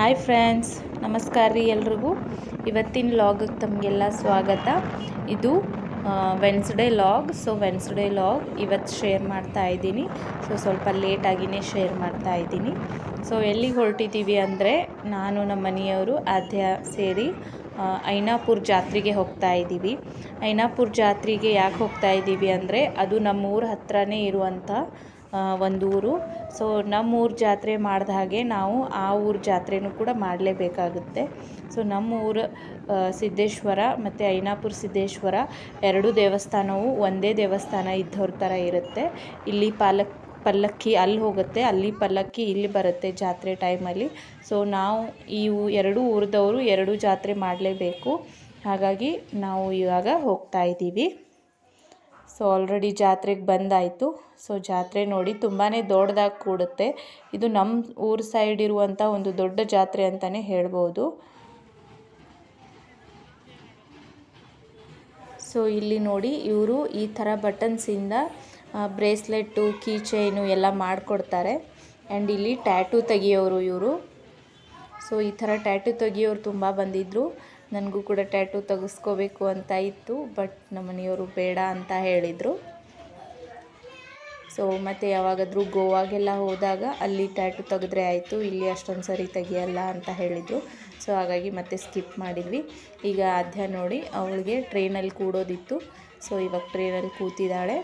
Hi friends, ನಮಸ್ಕಾರ ರೀ ಎಲ್ರಿಗೂ. ಇವತ್ತಿನ ಲಾಗಿಗೆ ತಮಗೆಲ್ಲ ಸ್ವಾಗತ. ಇದು Wednesday log so Wednesday log ಇವತ್ತು ಶೇರ್ ಮಾಡ್ತಾ ಇದ್ದೀನಿ. ಸೊ ಸ್ವಲ್ಪ ಲೇಟಾಗಿಯೇ ಶೇರ್ ಮಾಡ್ತಾ ಇದ್ದೀನಿ. ಸೊ ಎಲ್ಲಿಗೆ ಹೊರಟಿದ್ದೀವಿ ಅಂದರೆ, ನಾನು ನಮ್ಮ ಮನೆಯವರು ಆದ್ಯ ಸೇರಿ ಐನಾಪುರ್ ಜಾತ್ರೆಗೆ ಹೋಗ್ತಾ ಇದ್ದೀವಿ. ಐನಾಪುರ್ ಜಾತ್ರೆಗೆ ಯಾಕೆ ಹೋಗ್ತಾ ಇದ್ದೀವಿ ಅಂದರೆ, ಅದು ನಮ್ಮ ಊರ ಹತ್ರನೇ ಇರುವಂಥ ಒಂದು ಊರು. ಸೊ ನಮ್ಮ ಊರ ಜಾತ್ರೆ ಮಾಡಿದ ಹಾಗೆ ನಾವು ಆ ಊರ ಜಾತ್ರೆನೂ ಕೂಡ ಮಾಡಲೇಬೇಕಾಗುತ್ತೆ. ಸೊ ನಮ್ಮ ಊರು ಸಿದ್ದೇಶ್ವರ ಮತ್ತು ಐನಾಪುರ ಸಿದ್ದೇಶ್ವರ ಎರಡೂ ದೇವಸ್ಥಾನವು ಒಂದೇ ದೇವಸ್ಥಾನ ಇದ್ದವ್ರ ಥರ ಇರುತ್ತೆ. ಇಲ್ಲಿ ಪಾಲಕ್, ಪಲ್ಲಕ್ಕಿ ಅಲ್ಲಿ ಹೋಗುತ್ತೆ. ಅಲ್ಲಿ ಪಲ್ಲಕ್ಕಿ ಇಲ್ಲಿ ಬರುತ್ತೆ ಜಾತ್ರೆ ಟೈಮಲ್ಲಿ ಸೊ ನಾವು ಈ ಎರಡೂ ಊರದವರು ಎರಡೂ ಜಾತ್ರೆ ಮಾಡಲೇಬೇಕು. ಹಾಗಾಗಿ ನಾವು ಇವಾಗ ಹೋಗ್ತಾ ಇದ್ದೀವಿ. ಸೊ ಆಲ್ರೆಡಿ ಜಾತ್ರೆಗೆ ಬಂದಾಯಿತು. ಸೊ ಜಾತ್ರೆ ನೋಡಿ ತುಂಬಾ ದೊಡ್ಡದಾಗಿ ಕೂಡುತ್ತೆ. ಇದು ನಮ್ಮ ಊರ ಸೈಡ್ ಇರುವಂಥ ಒಂದು ದೊಡ್ಡ ಜಾತ್ರೆ ಅಂತಲೇ ಹೇಳ್ಬೋದು. ಸೊ ಇಲ್ಲಿ ನೋಡಿ ಇವರು ಈ ಥರ ಬಟನ್ಸಿಂದ ಬ್ರೇಸ್ಲೆಟ್ಟು ಕೀ ಚೈನು ಎಲ್ಲ ಮಾಡಿಕೊಡ್ತಾರೆ. ಆ್ಯಂಡ್ ಇಲ್ಲಿ ಟ್ಯಾಟೂ ತೆಗಿಯೋರು ಇವರು. ಸೊ ಈ ಥರ ಟ್ಯಾಟೂ ತೆಗಿಯೋರು ತುಂಬ ಬಂದಿದ್ದರು ನನಗೂ ಕೂಡ ಟ್ಯಾಟೂ ತೆಗೆಸ್ಕೋಬೇಕು ಅಂತ ಇತ್ತು, ಬಟ್ ನಮ್ಮ ಮನೆಯವರು ಬೇಡ ಅಂತ ಹೇಳಿದರು. ಸೊ ಮತ್ತು ಯಾವಾಗಾದರೂ ಗೋವಾಗೆಲ್ಲ ಹೋದಾಗ ಅಲ್ಲಿ ಟ್ಯಾಟೂ ತೆಗೆದ್ರೆ ಆಯಿತು, ಇಲ್ಲಿ ಅಷ್ಟೊಂದು ಸರಿ ತೆಗಿಯಲ್ಲ ಅಂತ ಹೇಳಿದರು. ಸೊ ಹಾಗಾಗಿ ಮತ್ತೆ ಸ್ಕಿಪ್ ಮಾಡಿದ್ವಿ. ಈಗ ಆದ್ಯ ನೋಡಿ, ಅವಳಿಗೆ ಟ್ರೈನಲ್ಲಿ ಕೂಡೋದಿತ್ತು. ಸೊ ಇವಾಗ ಟ್ರೈನಲ್ಲಿ ಕೂತಿದ್ದಾಳೆ.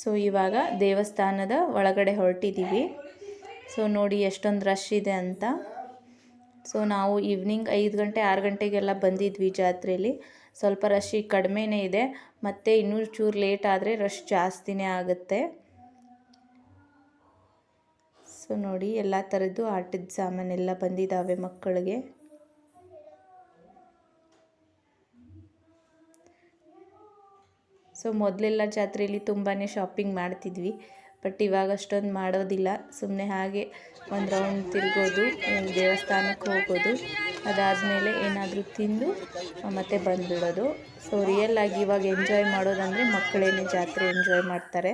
ಸೊ ಇವಾಗ ದೇವಸ್ಥಾನದ ಒಳಗಡೆ ಹೊರಟಿದ್ದೀವಿ. ಸೊ ನೋಡಿ ಎಷ್ಟೊಂದು ರಶ್ ಇದೆ ಅಂತ. ಸೊ ನಾವು ಈವ್ನಿಂಗ್ ಐದು ಗಂಟೆ, ಆರು ಗಂಟೆಗೆಲ್ಲ ಬಂದಿದ್ವಿ ಜಾತ್ರೆಯಲ್ಲಿ ಸ್ವಲ್ಪ ರಶ್ ಈಗ ಕಡಿಮೆನೇ ಇದೆ. ಮತ್ತು ಇನ್ನೂ ಚೂರು ಲೇಟ್ ಆದರೆ ರಶ್ ಜಾಸ್ತಿನೇ ಆಗುತ್ತೆ. ಸೊ ನೋಡಿ ಎಲ್ಲ ಥರದ್ದು ಆಟದ ಸಾಮಾನೆಲ್ಲ ಬಂದಿದ್ದಾವೆ ಮಕ್ಕಳಿಗೆ. ಸೊ ಮೊದಲೆಲ್ಲ ಜಾತ್ರೆಯಲ್ಲಿ ತುಂಬಾ ಶಾಪಿಂಗ್ ಮಾಡ್ತಿದ್ವಿ. ಬಟ್ ಇವಾಗ ಅಷ್ಟೊಂದು ಮಾಡೋದಿಲ್ಲ. ಸುಮ್ಮನೆ ಹಾಗೆ ಒಂದು ರೌಂಡ್ ತಿರ್ಗೋದು ದೇವಸ್ಥಾನಕ್ಕೆ ಹೋಗೋದು. ಅದಾದಮೇಲೆ ಏನಾದರೂ ತಿಂದು, ಮತ್ತೆ ಬಂದುಬಿಡೋದು. ಸೊ ರಿಯಲ್ ಆಗಿ ಇವಾಗ ಎಂಜಾಯ್ ಮಾಡೋದಂದರೆ ಮಕ್ಕಳೇನೆ ಜಾತ್ರೆ ಎಂಜಾಯ್ ಮಾಡ್ತಾರೆ.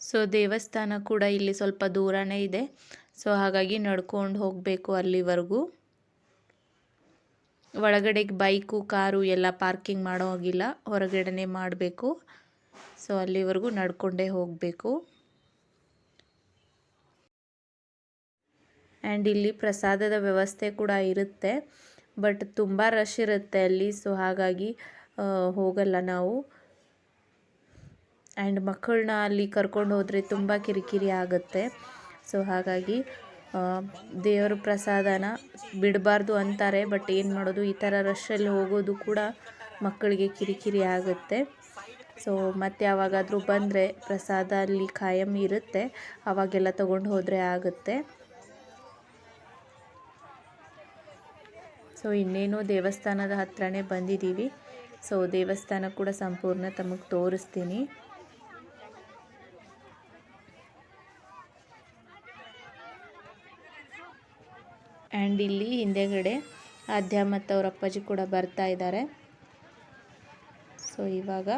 ಸೊ ದೇವಸ್ಥಾನ ಕೂಡ ಇಲ್ಲಿ ಸ್ವಲ್ಪ ದೂರನೇ ಇದೆ. ಸೊ ಹಾಗಾಗಿ ನಡ್ಕೊಂಡು ಹೋಗಬೇಕು ಅಲ್ಲಿವರೆಗೂ. ಒಳಗಡೆಗೆ ಬೈಕು, ಕಾರು ಎಲ್ಲ ಪಾರ್ಕಿಂಗ್ ಮಾಡೋ ಹಾಗಿಲ್ಲ. ಹೊರಗಡೆನೇ ಮಾಡಬೇಕು. ಸೊ ಅಲ್ಲಿವರೆಗೂ ನಡ್ಕೊಂಡೇ ಹೋಗಬೇಕು. ಆ್ಯಂಡ್ ಇಲ್ಲಿ ಪ್ರಸಾದದ ವ್ಯವಸ್ಥೆ ಕೂಡ ಇರುತ್ತೆ. ಬಟ್ ತುಂಬ ರಶ್ ಇರುತ್ತೆ ಅಲ್ಲಿ. ಸೊ ಹಾಗಾಗಿ ಹೋಗಲ್ಲ ನಾವು. ಆ್ಯಂಡ್ ಮಕ್ಕಳನ್ನ ಅಲ್ಲಿ ಕರ್ಕೊಂಡು ಹೋದರೆ ತುಂಬ ಕಿರಿಕಿರಿ ಆಗುತ್ತೆ. ಸೊ ಹಾಗಾಗಿ ದೇವರ ಪ್ರಸಾದನ ಬಿಡಬಾರ್ದು ಅಂತಾರೆ ಬಟ್ ಏನು ಮಾಡೋದು? ಈ ಥರ ರಶಲ್ಲಿ ಹೋಗೋದು ಕೂಡ ಮಕ್ಕಳಿಗೆ ಕಿರಿಕಿರಿ ಆಗುತ್ತೆ. ಸೊ ಮತ್ತೆ ಯಾವಾಗಾದರೂ ಬಂದರೆ ಪ್ರಸಾದ ಅಲ್ಲಿ ಖಾಯಂ ಇರುತ್ತೆ. ಅವಾಗೆಲ್ಲ ತೊಗೊಂಡು ಹೋದರೆ ಆಗುತ್ತೆ. ಸೊ ಇನ್ನೇನು ದೇವಸ್ಥಾನದ ಹತ್ರನೇ ಬಂದಿದ್ದೀವಿ. ಸೊ ದೇವಸ್ಥಾನ ಕೂಡ ಸಂಪೂರ್ಣ ತಮಗೆ ತೋರಿಸ್ತೀನಿ. ಆ್ಯಂಡ್ ಇಲ್ಲಿ ಹಿಂದೆಗಡೆ ಆದ್ಯ ಮತ್ತು ಅವ್ರ ಅಪ್ಪಾಜಿ ಕೂಡ ಬರ್ತಾ ಇದ್ದಾರೆ. ಸೊ ಇವಾಗ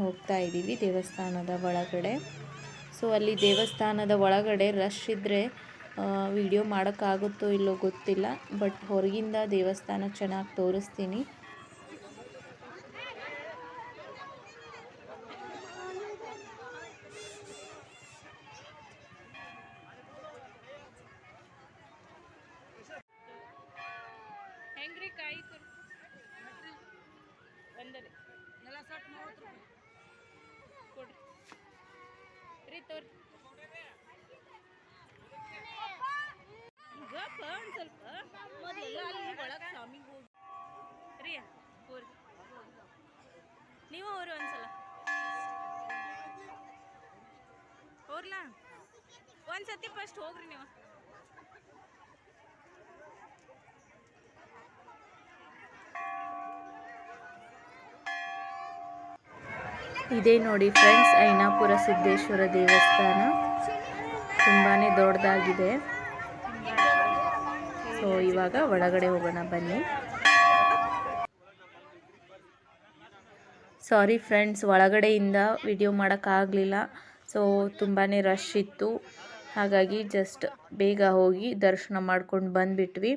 ಹೋಗ್ತಾ ಇದ್ದೀವಿ ದೇವಸ್ಥಾನದ ಒಳಗಡೆ. ಸೊ ಅಲ್ಲಿ ದೇವಸ್ಥಾನದ ಒಳಗಡೆ ರಶ್ ಇದ್ದರೆ ವಿಡಿಯೋ ಮಾಡೋಕ್ಕಾಗುತ್ತೋ ಇಲ್ಲೋ ಗೊತ್ತಿಲ್ಲ ಬಟ್ ಹೊರಗಿಂದ ದೇವಸ್ಥಾನ ಚೆನ್ನಾಗಿ ತೋರಿಸ್ತೀನಿ. ತೋರಿ ಗಪ್ಪ ಒಂದು ಸ್ವಲ್ಪ ಮೊದಲು ಅಲ್ಲಿ ಒಳಗೆ ಸ್ವಾಮಿಗೆ ಹೋಗಿ. ರೀ, ಹೋರಿ. ನೀವು ಸಲ ಒಂದ್ಸಲ. ಹೋರ್ಲಾ? ಒಂದ್ಸತಿ ಫಸ್ಟ್ ಹೋಗ್ರಿ ನೀವು. ಇದೇ ನೋಡಿ ಫ್ರೆಂಡ್ಸ್, ಐನಾಪುರ ಸಿದ್ದೇಶ್ವರ ದೇವಸ್ಥಾನ. ತುಂಬಾ ದೊಡ್ಡದಾಗಿದೆ. ಸೊ ಇವಾಗ ಒಳಗಡೆ ಹೋಗೋಣ, ಬನ್ನಿ. ಸಾರಿ ಫ್ರೆಂಡ್ಸ್ ಒಳಗಡೆಯಿಂದ ವಿಡಿಯೋ ಮಾಡೋಕ್ಕಾಗಲಿಲ್ಲ ಸೊ ತುಂಬಾ ರಶ್ ಇತ್ತು. ಹಾಗಾಗಿ ಜಸ್ಟ್ ಬೇಗ ಹೋಗಿ ದರ್ಶನ ಮಾಡ್ಕೊಂಡು ಬಂದುಬಿಟ್ವಿ.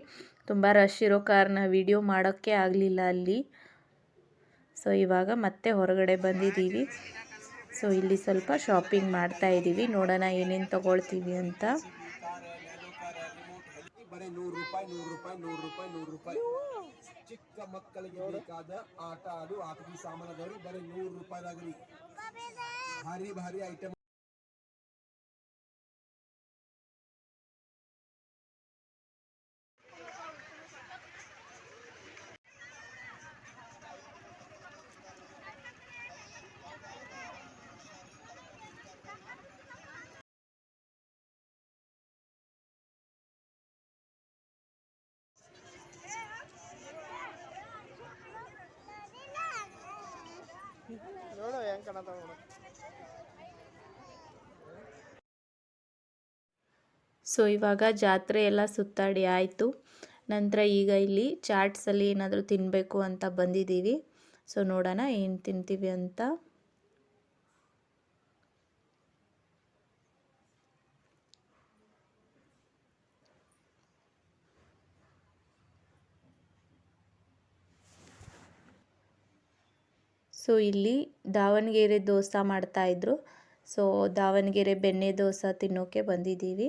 ತುಂಬ ರಶ್ ಇರೋ ಕಾರಣ ವಿಡಿಯೋ ಮಾಡೋಕ್ಕೆ ಆಗಲಿಲ್ಲ ಅಲ್ಲಿ. ಸೊ ಇವಾಗ ಮತ್ತೆ ಹೊರಗಡೆ ಬಂದಿದ್ದೀವಿ. ಸೊ ಇಲ್ಲಿ ಸ್ವಲ್ಪ ಶಾಪಿಂಗ್ ಮಾಡ್ತಾ ಇದ್ದೀವಿ. ನೋಡೋಣ ಏನೇನು ತಗೊಳ್ತೀವಿ ಅಂತ. ನೂರು ರೂಪಾಯಿ ನೂರು ರೂಪಾಯಿ ನೂರು ರೂಪಾಯಿ ನೂರು ರೂಪಾಯಿ. ಚಿಕ್ಕ ಮಕ್ಕಳಿಗೆ ಬೇಕಾದ ಆಟ ಆಡು, ಆಟದ ಸಾಮಾನದವ್ರಿ ಬರೀ ನೂರು ರೂಪಾಯಿ ಭಾರಿ ಭಾರಿ ಐಟಮ್ ಸೊ, ಇವಾಗ ಜಾತ್ರೆ ಎಲ್ಲ ಸುತ್ತಾಡಿ ಆಯಿತು. ನಂತರ ಈಗ ಇಲ್ಲಿ ಚಾಟ್ಸಲ್ಲಿ ಏನಾದರೂ ತಿನ್ನಬೇಕು ಅಂತ ಬಂದಿದ್ದೀವಿ. ಸೊ, ನೋಡೋಣ ಏನು ತಿಂತೀವಿ ಅಂತ. ಸೊ, ಇಲ್ಲಿ ದಾವಣಗೆರೆ ದೋಸೆ ಮಾಡ್ತಾಯಿದ್ರು ಸೊ, ದಾವಣಗೆರೆ ಬೆಣ್ಣೆ ದೋಸೆ ತಿನ್ನೋಕ್ಕೆ ಬಂದಿದ್ದೀವಿ.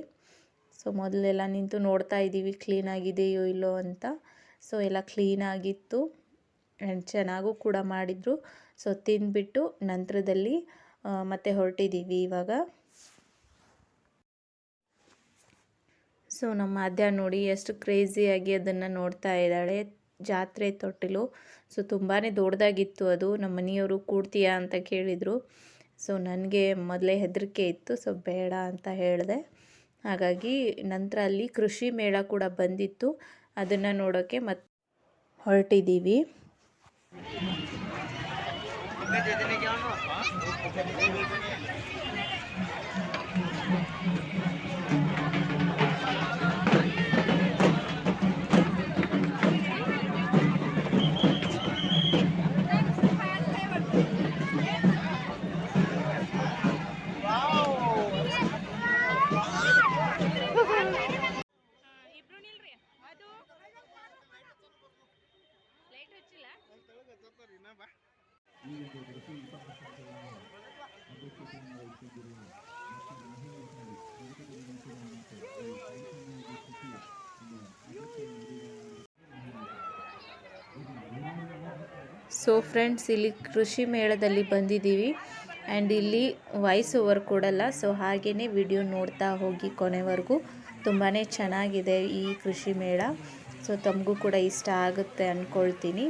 ಸೊ ಮೊದಲೆಲ್ಲ ನಿಂತು ನೋಡ್ತಾ ಇದ್ದೀವಿ ಕ್ಲೀನಾಗಿದೆಯೋ ಇಲ್ಲೋ ಅಂತ. ಸೊ ಎಲ್ಲ ಕ್ಲೀನಾಗಿತ್ತು. ಆ್ಯಂಡ್ ಚೆನ್ನಾಗೂ ಕೂಡ ಮಾಡಿದರು. ಸೊ ತಿಂದುಬಿಟ್ಟು ನಂತರದಲ್ಲಿ ಮತ್ತೆ ಹೊರಟಿದ್ದೀವಿ ಇವಾಗ. ಸೊ ನಮ್ಮ ಅದ್ಯ ನೋಡಿ ಎಷ್ಟು ಕ್ರೇಜಿಯಾಗಿ ಅದನ್ನು ನೋಡ್ತಾ ಇದ್ದಾಳೆ. ಜಾತ್ರೆ ತೊಟ್ಟಿಲು. ಸೊ ತುಂಬಾ ದೊಡ್ಡದಾಗಿತ್ತು ಅದು. ನಮ್ಮ ಮನೆಯವರು ಕೂಡ್ತೀಯಾ ಅಂತ ಕೇಳಿದರು. ಸೊ ನನಗೆ ಮೊದಲೇ ಹೆದರಿಕೆ ಇತ್ತು. ಸೊ ಬೇಡ ಅಂತ ಹೇಳಿದೆ. ಹಾಗಾಗಿ ನಂತರ ಅಲ್ಲಿ ಕೃಷಿ ಮೇಳ ಕೂಡ ಬಂದಿತ್ತು. ಅದನ್ನು ನೋಡೋಕ್ಕೆ ಮತ್ತೆ ಹೊರಟಿದ್ದೀವಿ ಸೊ ಫ್ರೆಂಡ್ಸ್ ಇಲ್ಲಿ ಕೃಷಿ ಮೇಳದಲ್ಲಿ ಬಂದಿದ್ದೀವಿ. ಆ್ಯಂಡ್ ಇಲ್ಲಿ ವಾಯ್ಸ್ ಓವರ್ ಕೊಡಲ್ಲ. ಸೊ ಹಾಗೇ ವಿಡಿಯೋ ನೋಡ್ತಾ ಹೋಗಿ ಕೊನೆವರೆಗೂ. ತುಂಬಾ ಚೆನ್ನಾಗಿದೆ ಈ ಕೃಷಿ ಮೇಳ. ಸೊ ತಮಗೂ ಕೂಡ ಇಷ್ಟ ಆಗುತ್ತೆ ಅಂದ್ಕೊಳ್ತೀನಿ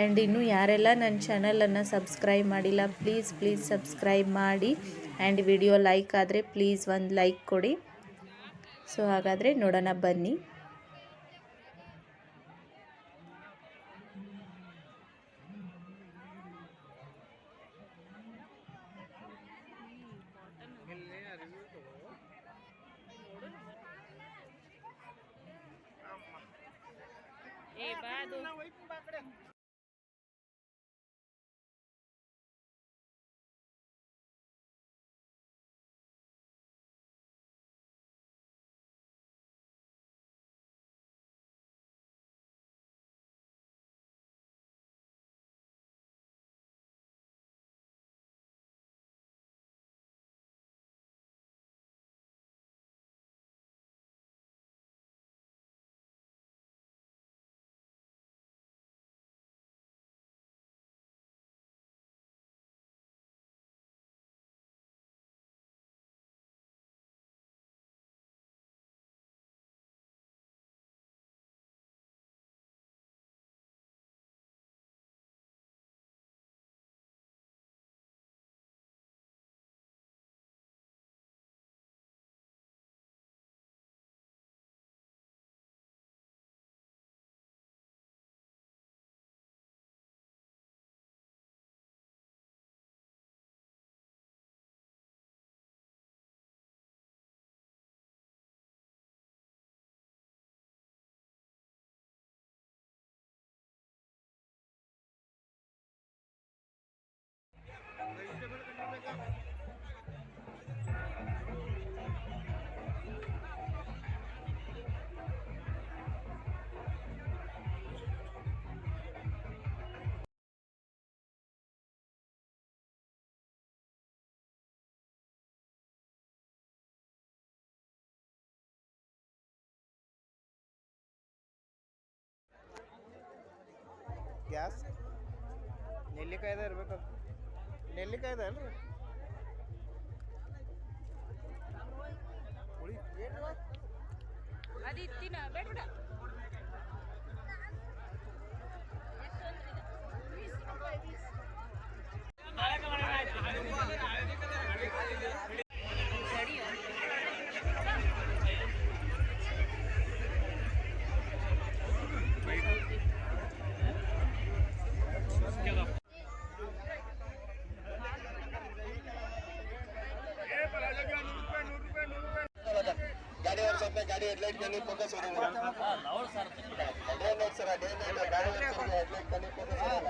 ಆ್ಯಂಡ್ ಇನ್ನು ಯಾರೆಲ್ಲ ನನ್ನ ಚಾನಲನ್ನು ಸಬ್ಸ್ಕ್ರೈಬ್ ಮಾಡಿಲ್ಲ ಪ್ಲೀಸ್ ಪ್ಲೀಸ್ ಸಬ್ಸ್ಕ್ರೈಬ್ ಮಾಡಿ. ಆ್ಯಂಡ್ ವಿಡಿಯೋ ಲೈಕ್ ಆದರೆ ಪ್ಲೀಸ್ ಒಂದು ಲೈಕ್ ಕೊಡಿ. ಸೊ ಹಾಗಾದರೆ ನೋಡೋಣ ಬನ್ನಿ. Obrigado. Não, não, ಗ್ಯಾಸ್ ನೆಲ್ಲಿಕಾಯ್ದ ಇರ್ಬೇಕು. ನೆಲ್ಲಿಕಾಯ್ದ ಅಲ್ರಿ? ಅದು ಇತ್ತಿನ? ಬೇಡ ಗಾಡಿ ಗಾಡಿ ಹೆಡ್ಲೈಟ್ ಕಣ್ಣಿ ಫೋಕಸ್ ಹೊರಲ್ಲ ಡೇ ನೈಟ್ ಸರ ಡೇ ನೈಟ್ ಗಾಡಿ ಓಡಿಸೋದು ಹೆಡ್ಲೈಟ್ ಕಣ್ಣಿ ಫೋಕಸ್ ಹೊರಲ್ಲ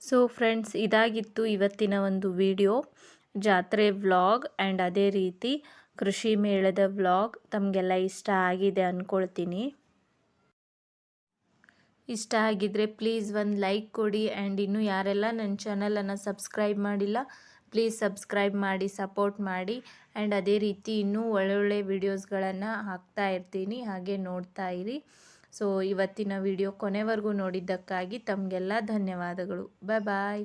ಸೊ ಫ್ರೆಂಡ್ಸ್ ಇದಾಗಿತ್ತು ಇವತ್ತಿನ ಒಂದು ವಿಡಿಯೋ ಜಾತ್ರೆ ವ್ಲಾಗ್ ಆ್ಯಂಡ್ ಅದೇ ರೀತಿ ಕೃಷಿ ಮೇಳದ ವ್ಲಾಗ್ ತಮಗೆಲ್ಲ ಇಷ್ಟ ಆಗಿದೆ ಅಂದ್ಕೊಳ್ತೀನಿ ಇಷ್ಟ ಆಗಿದ್ದರೆ ಪ್ಲೀಸ್ ಒಂದು ಲೈಕ್ ಕೊಡಿ ಆ್ಯಂಡ್ ಇನ್ನು ಯಾರೆಲ್ಲ ನನ್ನ ಚಾನಲನ್ನು ಸಬ್ಸ್ಕ್ರೈಬ್ ಮಾಡಿಲ್ಲ ಪ್ಲೀಸ್ ಸಬ್ಸ್ಕ್ರೈಬ್ ಮಾಡಿ ಸಪೋರ್ಟ್ ಮಾಡಿ ಆ್ಯಂಡ್ ಅದೇ ರೀತಿ ಇನ್ನೂ ಒಳ್ಳೊಳ್ಳೆ ವಿಡಿಯೋಸ್ಗಳನ್ನು ಹಾಕ್ತಾ ಇರ್ತೀನಿ. ಹಾಗೆ ನೋಡ್ತಾ ಇರಿ. ಸೊ ಇವತ್ತಿನ ವಿಡಿಯೋ ಕೊನೆವರೆಗೂ ನೋಡಿದ್ದಕ್ಕಾಗಿ ತಮಗೆಲ್ಲ ಧನ್ಯವಾದಗಳು. ಬಾಯ್ ಬಾಯ್